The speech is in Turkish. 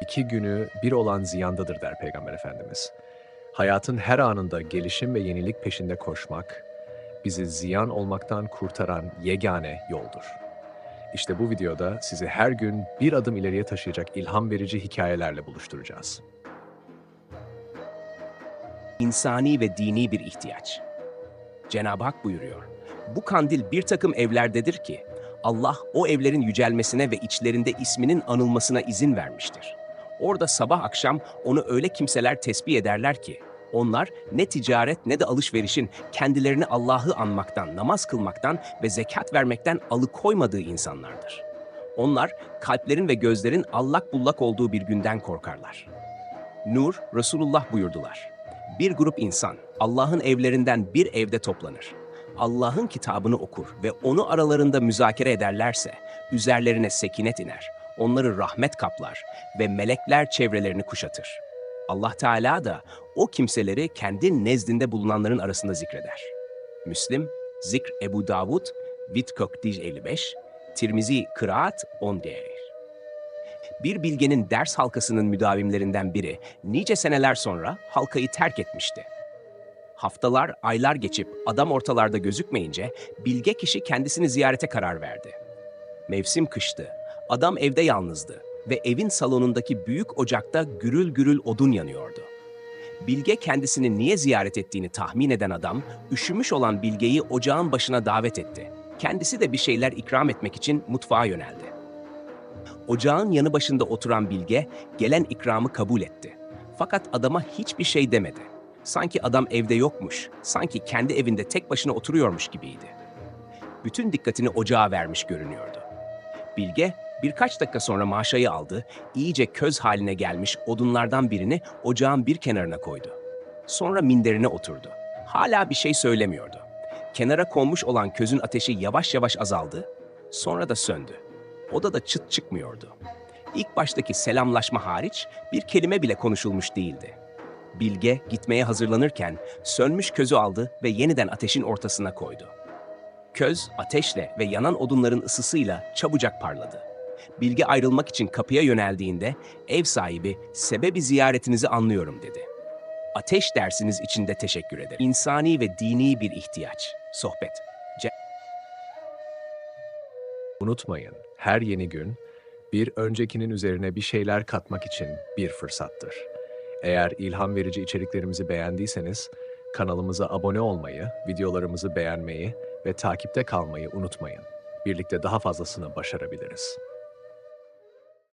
İki günü bir olan ziyandadır der Peygamber Efendimiz. Hayatın her anında gelişim ve yenilik peşinde koşmak, bizi ziyan olmaktan kurtaran yegane yoldur. İşte bu videoda sizi her gün bir adım ileriye taşıyacak ilham verici hikayelerle buluşturacağız. insani ve dini bir ihtiyaç. Cenab-ı Hak buyuruyor. Bu kandil bir takım evlerdedir ki Allah o evlerin yücelmesine ve içlerinde isminin anılmasına izin vermiştir. Orada sabah akşam onu öyle kimseler tesbih ederler ki onlar ne ticaret ne de alışverişin kendilerini Allah'ı anmaktan, namaz kılmaktan ve zekat vermekten alıkoymadığı insanlardır. Onlar kalplerin ve gözlerin allak bullak olduğu bir günden korkarlar. Nur, Resulullah buyurdular. Bir grup insan Allah'ın evlerinden bir evde toplanır. Allah'ın kitabını okur ve onu aralarında müzakere ederlerse üzerlerine sekinet iner. Onları rahmet kaplar ve melekler çevrelerini kuşatır. Allah Teala da o kimseleri kendi nezdinde bulunanların arasında zikreder. Müslim, Zikr Ebu Davud, Vitkok Dij 55, Tirmizi Kıraat 10 değer. Bir bilgenin ders halkasının müdavimlerinden biri nice seneler sonra halkayı terk etmişti. Haftalar, aylar geçip adam ortalarda gözükmeyince bilge kişi kendisini ziyarete karar verdi. Mevsim kıştı. Adam evde yalnızdı ve evin salonundaki büyük ocakta gürül gürül odun yanıyordu. Bilge kendisini niye ziyaret ettiğini tahmin eden adam, üşümüş olan Bilge'yi ocağın başına davet etti. Kendisi de bir şeyler ikram etmek için mutfağa yöneldi. Ocağın yanı başında oturan Bilge gelen ikramı kabul etti. Fakat adama hiçbir şey demedi. Sanki adam evde yokmuş, sanki kendi evinde tek başına oturuyormuş gibiydi. Bütün dikkatini ocağa vermiş görünüyordu. Bilge birkaç dakika sonra maşayı aldı, iyice köz haline gelmiş odunlardan birini ocağın bir kenarına koydu. Sonra minderine oturdu. Hala bir şey söylemiyordu. Kenara konmuş olan közün ateşi yavaş yavaş azaldı, sonra da söndü. Odada çıt çıkmıyordu. İlk baştaki selamlaşma hariç bir kelime bile konuşulmuş değildi. Bilge gitmeye hazırlanırken sönmüş közü aldı ve yeniden ateşin ortasına koydu. Köz ateşle ve yanan odunların ısısıyla çabucak parladı. Bilge ayrılmak için kapıya yöneldiğinde ev sahibi sebebi ziyaretinizi anlıyorum dedi. Ateş dersiniz için de teşekkür ederim. İnsani ve dini bir ihtiyaç. Sohbet. Ce- Unutmayın, her yeni gün bir öncekinin üzerine bir şeyler katmak için bir fırsattır. Eğer ilham verici içeriklerimizi beğendiyseniz kanalımıza abone olmayı, videolarımızı beğenmeyi ve takipte kalmayı unutmayın. Birlikte daha fazlasını başarabiliriz.